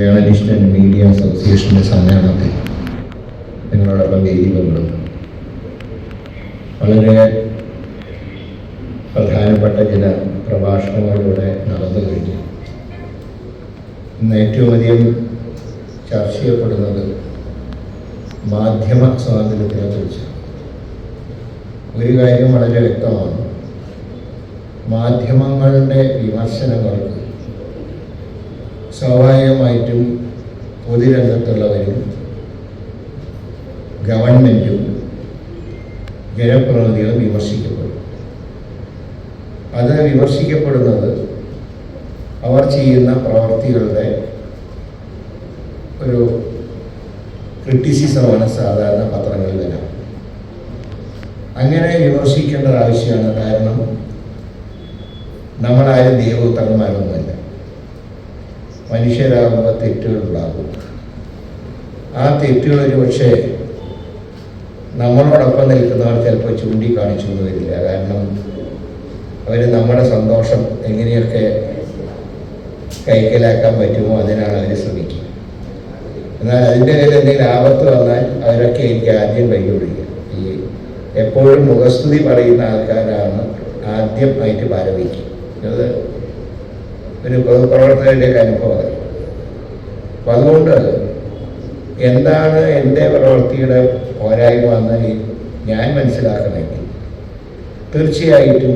Journalist and media അസോസിയേഷന്റെ സമ്മേളനത്തിൽ നിങ്ങളോടൊപ്പം വേദി പങ്കിടുന്നു വളരെ പ്രധാനപ്പെട്ട ചില പ്രഭാഷണങ്ങളിലൂടെ നടന്നു കഴിഞ്ഞു. ഇന്ന് ഏറ്റവും അധികം ചർച്ച ചെയ്യപ്പെടുന്നത് മാധ്യമ സ്വാതന്ത്ര്യത്തിനെ കുറിച്ച് ഒരു കാര്യം വളരെ വ്യക്തമാണ്. മാധ്യമങ്ങളുടെ വിമർശനങ്ങൾക്ക് സ്വാഭാവികമായിട്ടും പൊതുരംഗത്തുള്ളവരും ഗവൺമെന്റും ജനപ്രതിനിധികളും വിമർശിക്കപ്പെടും. അത് വിമർശിക്കപ്പെടുന്നത് അവർ ചെയ്യുന്ന പ്രവർത്തികളുടെ ഒരു ക്രിറ്റിസിസമാണ് സാധാരണ പത്രങ്ങളിൽ അങ്ങനെ വിമർശിക്കേണ്ട ആവശ്യമാണ് കാരണം നമ്മളാരും ദൈവപുത്രന്മാരൊന്നുമല്ല. മനുഷ്യരാകുമ്പോൾ തെറ്റുകൾ ഉണ്ടാകും ആ തെറ്റുകൾ ഒരു പക്ഷേ നമ്മളോടൊപ്പം നിൽക്കുന്നവർ ചിലപ്പോൾ ചൂണ്ടിക്കാണിച്ചു എന്ന് വരില്ല. കാരണം അവർ നമ്മുടെ സന്തോഷം എങ്ങനെയൊക്കെ കൈക്കലാക്കാൻ പറ്റുമോ അതിനാണ് അവർ ശ്രമിക്കുക. എന്നാൽ അതിന്റെ പേരിൽ എന്തെങ്കിലും ആപത്ത് വന്നാൽ അവരൊക്കെ എനിക്ക് ആദ്യം കൈകൊള്ളിക്കുക ഈ എപ്പോഴും മുഖസ്തുതി പറയുന്ന ആൾക്കാരാണ് ആദ്യമായിട്ട് പാരമിക്കുക അത് ഒരു പൊതുപ്രവർത്തകരുടെയൊക്കെ അനുഭവം. അപ്പം അതുകൊണ്ട് എന്താണ് എന്റെ പ്രവൃത്തിയുടെ പോരായ്മ എന്ന് ഞാൻ മനസ്സിലാക്കണമെങ്കിൽ തീർച്ചയായിട്ടും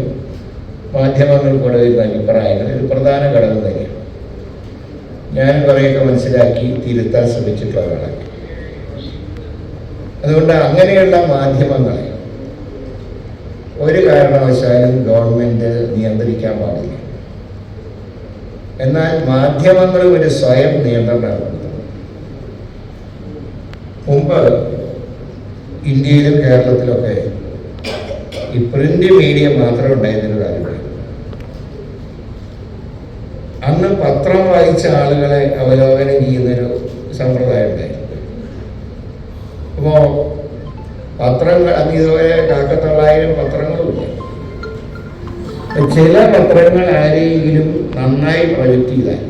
മാധ്യമങ്ങൾ കൂടെ വരുന്ന അഭിപ്രായങ്ങൾ ഒരു പ്രധാന ഘടകം തന്നെയാണ്. ഞാൻ കുറേയൊക്കെ മനസ്സിലാക്കി തിരുത്താൻ ശ്രമിച്ചിട്ടുള്ളതാണ്. അതുകൊണ്ട് അങ്ങനെയുള്ള മാധ്യമങ്ങളെ ഒരു കാരണവശാലും ഗവൺമെന്റ് നിയന്ത്രിക്കാൻ പാടില്ല. എന്നാൽ മാധ്യമങ്ങൾ ഒരു സ്വയം നിയന്ത്രണം മുമ്പ് ഇന്ത്യയിലും കേരളത്തിലൊക്കെ ഈ പ്രിന്റ് മീഡിയ മാത്രം ഉണ്ടായിരുന്നൊരു കാര്യം അന്ന് പത്രം വായിച്ച ആളുകളെ അവലോകനം ചെയ്യുന്നൊരു സമ്പ്രദായം ഉണ്ടായിരുന്നു. അപ്പോൾ പത്രങ്ങൾ അന്ന് ഇതുവരെ കാക്കത്തൊള്ളായിരം പത്രങ്ങളുമില്ല ചില പത്രങ്ങൾ ആരെങ്കിലും നന്നായി പ്രൊജക്റ്റ് ചെയ്താൽ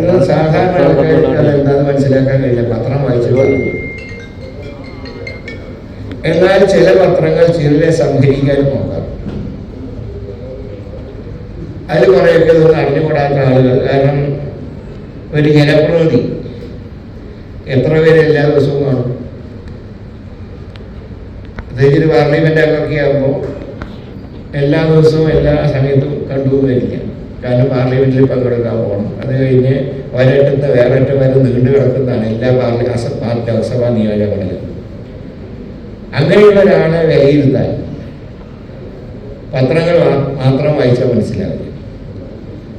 ഇത് സാധാരണ ആൾക്കാർക്ക് എന്താണെന്ന് മനസ്സിലാക്കാൻ കഴിയില്ല. പത്രം വായിച്ചു എന്നാൽ ചില പത്രങ്ങൾ ചിലരെ സംഹരിക്കാനും നോക്കാം. അതിൽ കുറേയൊക്കെ ഇതൊന്നും അറിഞ്ഞുകൂടാത്ത ആളുകൾ. കാരണം ഒരു ജനപ്രതിനിധി എത്ര പേര് എല്ലാ ദിവസവും കാണും? പ്രത്യേകിച്ച് പാർലമെന്റ് അംഗമൊക്കെ ആകുമ്പോൾ എല്ലാ ദിവസവും എല്ലാ സമയത്തും കണ്ടു വരില്ല കാരണം പാർലമെന്റിൽ പങ്കെടുക്കാൻ പോകണം. അത് കഴിഞ്ഞ് ഒരറ്റത്ത് വേറെ അറ്റം വരെ നീണ്ടു കിടക്കുന്നതാണ് എല്ലാ പാർലി പാർട്ടി ലോക്സഭാ നിയോജകമണ്ഡലം അങ്ങനെയുള്ള ഒരാളെ വിലയിരുത്താൻ പത്രങ്ങൾ മാത്രം വായിച്ചാൽ മനസ്സിലാവില്ല.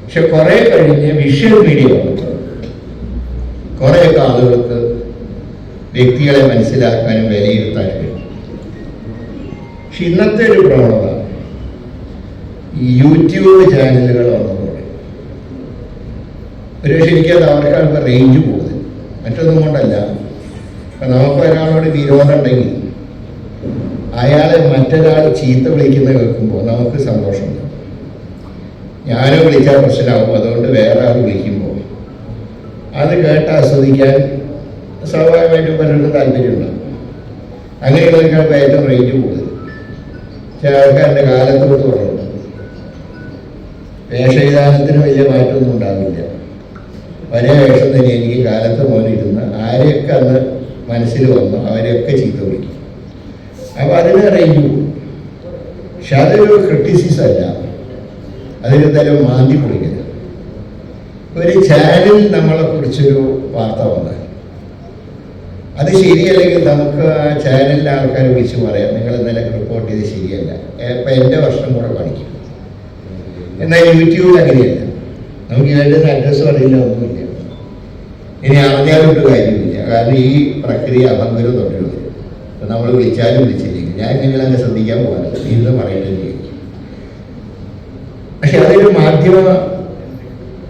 പക്ഷെ കുറെ കഴിഞ്ഞ് വിഷ്വൽ മീഡിയ കുറെ കുറേയൊക്കെ ആളുകൾക്ക് വ്യക്തികളെ മനസ്സിലാക്കാനും വിലയിരുത്താനും കഴിയും പക്ഷെ ഇന്നത്തെ ഒരു പ്രവണത യൂട്യൂബ് ചാനലുകൾ വന്നതോടെ ഒരു പക്ഷെ എനിക്കത് അവർക്ക് റേഞ്ച് പോകുന്നത് മറ്റൊന്നും കൊണ്ടല്ല. നമുക്ക് ഒരാളോട് വിരോധം ഉണ്ടെങ്കിൽ അയാളെ മറ്റൊരാൾ ചീത്ത വിളിക്കുന്ന കേൾക്കുമ്പോൾ നമുക്ക് സന്തോഷമുണ്ട്. ഞാനും വിളിച്ചാൽ പ്രശ്നമാകും. അതുകൊണ്ട് വേറെ ആൾ വിളിക്കുമ്പോൾ അത് കേട്ട് ആസ്വദിക്കാൻ സ്വാഭാവികമായിട്ടും പലർക്കും താല്പര്യമുണ്ടാകും അങ്ങനെയുള്ളവർക്കാണ് ഏറ്റവും റേഞ്ച് കൂടുതൽ. ചില ആൾക്കാരുടെ കാലത്തോട് വേഷവിധാനത്തിന് വലിയ മാറ്റമൊന്നും ഉണ്ടാവില്ല. ഒരേ വേഷം തന്നെ എനിക്ക് കാലത്ത് പോലെ ഇരുന്ന് ആരെയൊക്കെ അന്ന് മനസ്സിൽ വന്നു അവരെയൊക്കെ ചീത്ത വിളിക്കും. അപ്പോൾ അതിന് റേഞ്ച് പക്ഷെ അതൊരു ക്രിറ്റിസിസം അല്ല. അതൊരു തരം മാന്തി പൊളിക്കരുത് ഒരു ചാനൽ നമ്മളെ കുറിച്ചൊരു വാർത്ത വന്നാൽ അത് ശരിയല്ലെങ്കിൽ നമുക്ക് ആ ചാനലിലെ ആൾക്കാരെ വിളിച്ച് പറയാം. നിങ്ങൾ ഇന്നലെ റിപ്പോർട്ട് ചെയ്ത് ശരിയല്ല. ഇപ്പം എന്റെ വർഷം കൂടെ കാണിക്കും എന്നാൽ യൂട്യൂബിൽ അങ്ങനെയല്ല. നമുക്ക് വേണ്ടുന്ന അഡ്രസ്സ് അറിയില്ല ഒന്നുമില്ല. ഇനി അറിഞ്ഞാലോട്ട് കാര്യമില്ല കാരണം ഈ പ്രക്രിയ അഭംഗരം തുടരുന്നത് ഇപ്പം നമ്മൾ വിളിച്ചാലും വിളിച്ചില്ലെങ്കിൽ. ഞാൻ നിങ്ങൾ അങ്ങനെ ശ്രദ്ധിക്കാൻ പോകാറില്ല ഇന്ന് പറയേണ്ടത് ചോദിക്കും. പക്ഷെ അതൊരു മാധ്യമ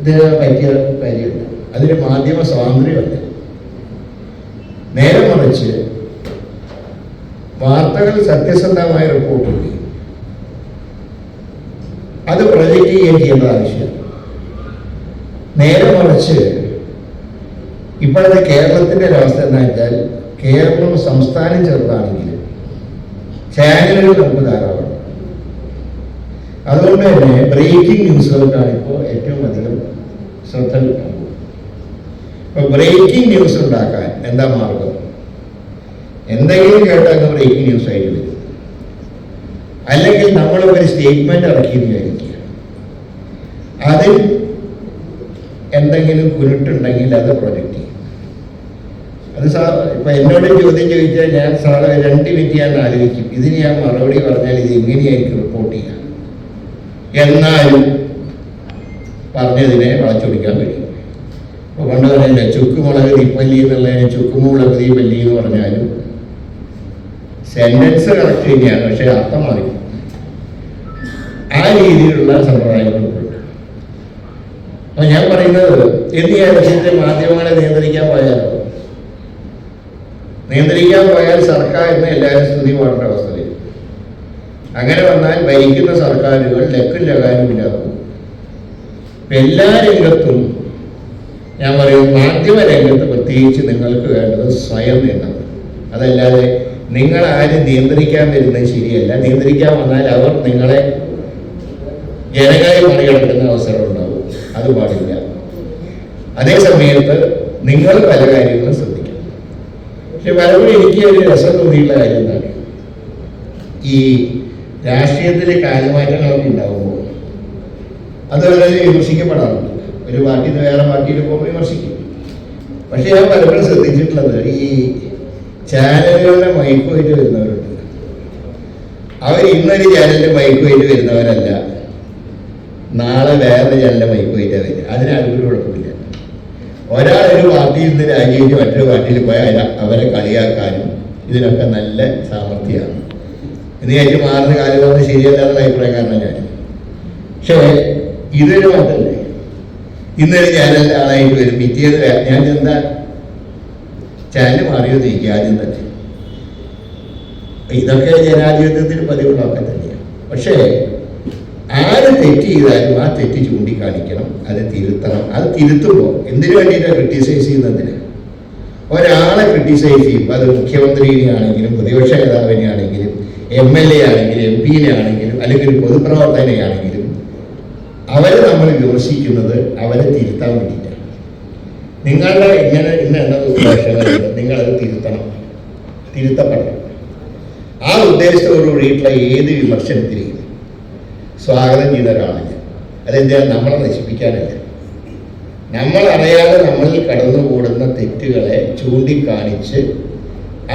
ഇതിന് പറ്റിയ കാര്യമില്ല. അതൊരു മാധ്യമ സ്വാതന്ത്ര്യമല്ല. നേരെ മറിച്ച് വാർത്തകൾ സത്യസന്ധമായ റിപ്പോർട്ട് ചെയ്യുകയും അത് പ്രൊജക്റ്റ് ചെയ്യുകയും ചെയ്യേണ്ടത് ആവശ്യമാണ് നേരെ മറിച്ച് ഇപ്പോഴത്തെ കേരളത്തിന്റെ ഒരവസ്ഥ എന്താ വെച്ചാൽ കേരളം സംസ്ഥാനം ചെറുതാണെങ്കിൽ ചാനലുകൾ നമുക്ക് ധാരാളം അതുകൊണ്ട് തന്നെ ബ്രേക്കിംഗ് ന്യൂസുകൾക്കാണ് ഇപ്പോൾ ഏറ്റവും അധികം ശ്രദ്ധ കിട്ടുന്നത് ബ്രേക്കിംഗ് ന്യൂസ് ഉണ്ടാക്കാൻ എന്താ മാർഗം? എന്തെങ്കിലും കേട്ടാൽ ബ്രേക്കിംഗ് ന്യൂസ് ആയിട്ട് വരും. അല്ലെങ്കിൽ നമ്മൾ ഒരു സ്റ്റേറ്റ്മെന്റ് ഇറക്കിയെന്ന് വിചാരിക്കുക അതിൽ എന്തെങ്കിലും കുരുട്ടുണ്ടെങ്കിൽ അത് പ്രൊജക്റ്റ് ചെയ്യും. അത് സാർ ഇപ്പൊ എന്നോട് ചോദ്യം ചോദിച്ചാൽ ഞാൻ സാറ് രണ്ട് മിനിറ്റ് ഞാൻ ആലോചിക്കും. ഇതിന് ഞാൻ മറുപടി പറഞ്ഞാൽ ഇത് എങ്ങനെയായിരിക്കും റിപ്പോർട്ട് ചെയ്യാം എന്നാലും പറഞ്ഞതിനെ വളച്ചൊടിക്കാൻ കഴിയും. അപ്പൊ പണ്ട് പറയില്ല ചുക്കുമുളക് തീപ്പല്ലി എന്നുള്ളതിന് ചുക്കുമുളക് തീപ്പല്ലി എന്ന് പറഞ്ഞാലും സെന്റൻസ് കറക്റ്റ് തന്നെയാണ് പക്ഷെ അർത്ഥം മാറി. ആ രീതിയിലുള്ള സമ്പ്രദായങ്ങളുണ്ട് അപ്പൊ ഞാൻ പറയുന്നത് എന്തിയാ വിഷയത്തെ മാധ്യമങ്ങളെ നിയന്ത്രിക്കാൻ പോയാലോ? നിയന്ത്രിക്കാൻ പോയാൽ സർക്കാരിന് എല്ലാവരും സ്തുതി പാടേണ്ട അവസ്ഥ വരും. അങ്ങനെ വന്നാൽ ഭരിക്കുന്ന സർക്കാരുകൾ ലക്കും ലകാനും ഇല്ലാതാവും. എല്ലാ രംഗത്തും ഞാൻ പറയും മാധ്യമ രംഗത്ത് പ്രത്യേകിച്ച് നിങ്ങൾക്ക് വേണ്ടത് സ്വയം നിയന്ത്രണം. അതല്ലാതെ നിങ്ങൾ ആരും നിയന്ത്രിക്കാൻ വരുന്നത് ശരിയല്ല. നിയന്ത്രിക്കാൻ വന്നാൽ അവർ നിങ്ങളെ ജനങ്ങളെ മറികടക്കുന്ന അവസരം ഉണ്ടാവും അത് പാടില്ല അതേ സമയത്ത് നിങ്ങൾ പല കാര്യങ്ങളും ശ്രദ്ധിക്കണം. പക്ഷെ പലപ്പോഴും എനിക്ക് ഒരു രസം തോന്നിയുള്ള കാര്യം എന്താണ്? ഈ രാഷ്ട്രീയത്തിലെ കാലമാറ്റങ്ങളൊക്കെ ഉണ്ടാകുമ്പോൾ അത് വളരെ വിമർശിക്കപ്പെടാറുണ്ട്. ഒരു പാർട്ടിയിൽ നിന്ന് വേറെ പാർട്ടിയിൽ പോകുമ്പോൾ വിമർശിക്കും. പക്ഷെ ഞാൻ പലപ്പോഴും ശ്രദ്ധിച്ചിട്ടുള്ളത് ഈ ചാനലുകളുടെ മയക്കുമായിട്ട് വരുന്നവരുണ്ട്. അവർ ഇന്നൊരു ചാനലിന്റെ മയക്കുമായിട്ട് വരുന്നവരല്ല. നാളെ വേറെ ചാനലിന്റെ മയക്കുമായിട്ടാണ് വരിക ഒരു കുഴപ്പമില്ല. ഒരാൾ ഒരു പാർട്ടിയിൽ നിന്ന് രാജിവെച്ച് മറ്റൊരു പാർട്ടിയിൽ പോയാൽ അവരെ കളിയാക്കാനും ഇതിനൊക്കെ നല്ല സാമർഥ്യമാണ്. ഇത് കഴിഞ്ഞ് മാറുന്ന കാര്യങ്ങളൊന്നും പറഞ്ഞ് ശരിയല്ല എന്നുള്ള അഭിപ്രായക്കാരനാണ് ഞാൻ. പക്ഷേ ഇതൊരു മാറ്റല്ലേ ഇന്നലെ ചാനലിന്റെ ആളായിട്ട് വരും. പിറ്റേന്ന് ഞാൻ എന്താ ചാനൽ മാറിയത് എനിക്ക് ആദ്യം തന്നെ. ഇതൊക്കെ ജനാധിപത്യത്തിൽ പതിവുള്ളതൊക്കെ തന്നെയാണ്. പക്ഷേ ആര് തെറ്റ് ചെയ്താലും ആ തെറ്റ് ചൂണ്ടിക്കാണിക്കണം അത് തിരുത്തണം അത് തിരുത്തുമ്പോൾ എന്തിനു വേണ്ടിയിട്ടാണ് ക്രിട്ടിസൈസ് ചെയ്യുന്നതിന്? ഒരാളെ ക്രിട്ടിസൈസ് ചെയ്യുമ്പോൾ അത് മുഖ്യമന്ത്രിനെ ആണെങ്കിലും പ്രതിപക്ഷ നേതാവിനെ ആണെങ്കിലും എം എൽ എ ആണെങ്കിലും എം പിനെ ആണെങ്കിലും അല്ലെങ്കിൽ ഒരു പൊതുപ്രവർത്തകനെ ആണെങ്കിലും അവരെ നമ്മൾ വിമർശിക്കുന്നത് അവരെ തിരുത്താൻ വേണ്ടിയിട്ടാണ്. നിങ്ങളുടെ ഇങ്ങനെ ഇന്ന എന്ന നിങ്ങൾ നിങ്ങളത് തിരുത്തണം. തിരുത്തപ്പെടണം. ആ ഉദ്ദേശത്തോടു കൂടിയിട്ടുള്ള ഏത് വിമർശനത്തിനെയും സ്വാഗതം ചെയ്യുന്ന ഒരാളാണ് അതെന്താ നമ്മളെ നശിപ്പിക്കാനല്ല. നമ്മൾ അറിയാതെ നമ്മളിൽ കടന്നുകൂടുന്ന തെറ്റുകളെ ചൂണ്ടിക്കാണിച്ച്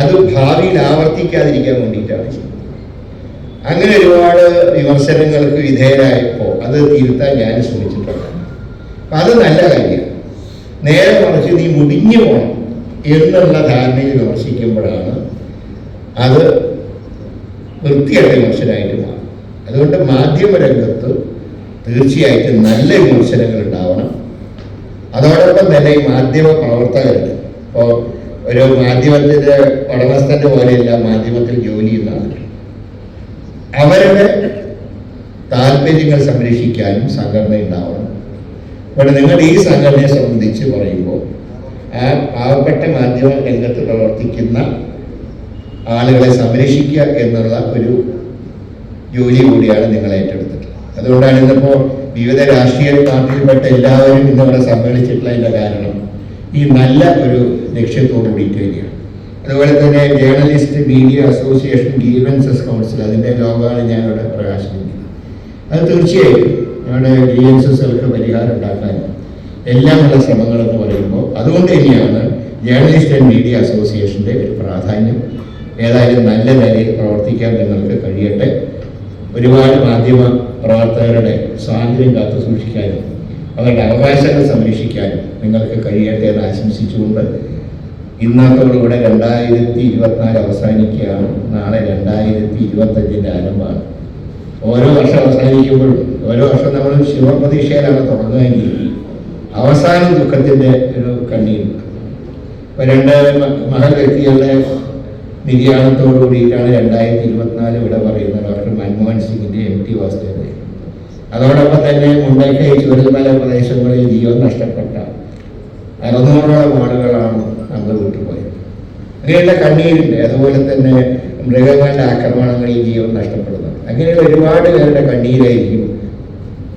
അത് ഭാവിയിൽ ആവർത്തിക്കാതിരിക്കാൻ വേണ്ടിയിട്ടാണ് അങ്ങനെ ഒരുപാട് വിമർശനങ്ങൾക്ക് വിധേയരായപ്പോൾ അത് തിരുത്താൻ ഞാൻ ശ്രമിച്ചിട്ടുണ്ട്. അപ്പം അത് നല്ല കാര്യമാണ്. നേരെ മറിച്ച് നീ മുടിഞ്ഞു പോകണം എന്നുള്ള ധാരണയിൽ വിമർശിക്കുമ്പോഴാണ് അത് വൃത്തിയായിട്ട് വിമർശനമായിട്ട് മാറും അതുകൊണ്ട് മാധ്യമരംഗത്ത് തീർച്ചയായിട്ടും നല്ല വിമർശനങ്ങൾ ഉണ്ടാവണം. അതോടൊപ്പം തന്നെ ഈ മാധ്യമ പ്രവർത്തകരുണ്ട് ഇപ്പോൾ ഒരു മാധ്യമത്തിന്റെ ഉടമസ്ഥന്റെ പോലെയല്ല മാധ്യമത്തിൽ ജോലി ചെയ്യുന്ന ആളുകൾ അവരുടെ താല്പര്യങ്ങൾ സംരക്ഷിക്കാനും സംഘടന ഉണ്ടാവണം. ഇവിടെ നിങ്ങൾ ഈ സംഘടനയെ സംബന്ധിച്ച് പറയുമ്പോൾ ആ പാവപ്പെട്ട മാധ്യമ രംഗത്ത് പ്രവർത്തിക്കുന്ന ആളുകളെ സംരക്ഷിക്കുക എന്നുള്ള ഒരു ജോലി കൂടിയാണ് നിങ്ങൾ ഏറ്റെടുത്തിട്ടുള്ളത്. അതുകൊണ്ടാണ് ഇന്നിപ്പോൾ വിവിധ രാഷ്ട്രീയ പാർട്ടിയിൽപ്പെട്ട എല്ലാവരും ഇന്നിവിടെ സമ്മേളിച്ചിട്ടുള്ളതിന്റെ കാരണം ഈ നല്ല ഒരു ലക്ഷ്യത്തോട് കൂടിയിട്ട് തന്നെയാണ് അതുപോലെ തന്നെ journalist media association grievances council അതിന്റെ ലോകമാണ് ഞാനിവിടെ പ്രകാശിപ്പിക്കുന്നത്. അത് തീർച്ചയായും ഞങ്ങളുടെ ഗ്രീവൻസസുകൾക്ക് പരിഹാരം ഉണ്ടാക്കാനും എല്ലാമുള്ള ശ്രമങ്ങൾ എന്ന് പറയുമ്പോൾ അതുകൊണ്ട് തന്നെയാണ് ജേർണലിസ്റ്റ് ആൻഡ് മീഡിയ അസോസിയേഷന്റെ ഒരു പ്രാധാന്യം. ഏതായാലും നല്ല നിലയിൽ പ്രവർത്തിക്കാൻ നിങ്ങൾക്ക് കഴിയട്ടെ. ഒരുപാട് മാധ്യമ പ്രവർത്തകരുടെ സ്വാതന്ത്ര്യം കാത്തു സൂക്ഷിക്കാനും അവരുടെ അവകാശങ്ങൾ സംരക്ഷിക്കാനും നിങ്ങൾക്ക് കഴിയട്ടെ എന്ന് ആശംസിച്ചുകൊണ്ട് ഇന്നത്തോടുകൂടെ രണ്ടായിരത്തി ഇരുപത്തിനാല് അവസാനിക്കുകയാണ്. നാളെ രണ്ടായിരത്തി ഇരുപത്തഞ്ചിന്റെ ആരംഭമാണ്. ഓരോ വർഷം അവസാനിക്കുമ്പോഴും ഓരോ വർഷം നമ്മൾ ശിവപ്രതീക്ഷയിലാണ് തുടങ്ങുകയെങ്കിൽ അവസാനം ദുഃഖത്തിന്റെ ഒരു കണ്ണീരുണ്ട്. ഇപ്പം രണ്ട് മഹൽ വ്യക്തികളുടെ നിര്യാണത്തോടു കൂടിയിട്ടാണ് രണ്ടായിരത്തി ഇരുപത്തിനാല് ഇവിടെ പറയുന്നത് ഡോക്ടർ മൻമോഹൻ സിംഗിന്റെ എം ടി വാസുദേവൻ. അതോടൊപ്പം തന്നെ മുണ്ടക്കൈ ചുരുമല പ്രദേശങ്ങളിൽ ജീവൻ നഷ്ടപ്പെട്ട അറുന്നൂറോളം ആളുകളാണ് അന്ന് വിട്ടുപോയത് അങ്ങനെയുള്ള കണ്ണീരുണ്ട് അതുപോലെ തന്നെ മൃഗങ്ങളുടെ ആക്രമണങ്ങളിൽ ജീവൻ നഷ്ടപ്പെടുന്നത്. അങ്ങനെയുള്ള ഒരുപാട് പേരുടെ കണ്ണീരായിരിക്കും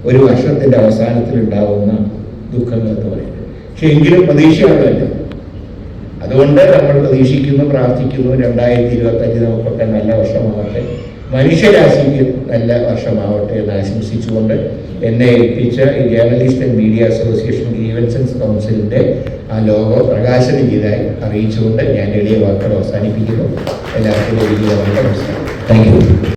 ഒരു വർഷത്തിന്റെ അവസാനത്തിൽ ഉണ്ടാവുന്ന ദുഃഖങ്ങൾ എന്ന് പറയുന്നത്. പക്ഷെ എങ്കിലും പ്രതീക്ഷയാണല്ലോ അതുകൊണ്ട് നമ്മൾ പ്രതീക്ഷിക്കുന്നു പ്രാർത്ഥിക്കുന്നു രണ്ടായിരത്തി ഇരുപത്തഞ്ച് നമുക്കൊക്കെ നല്ല വർഷമാവട്ടെ. മനുഷ്യരാശിക്ക് നല്ല വർഷമാവട്ടെ എന്ന് ആശംസിച്ചുകൊണ്ട് എന്നെ ഏൽപ്പിച്ച journalist and media association grievances കൗൺസിലിന്റെ ആ ലോഗോ പ്രകാശനം ചെയ്തായി അറിയിച്ചുകൊണ്ട് ഞാൻ എളിയ വാക്കുകൾ അവസാനിപ്പിക്കുന്നു. എല്ലാവർക്കും വലിയ വാക്കുകൾ താങ്ക് യു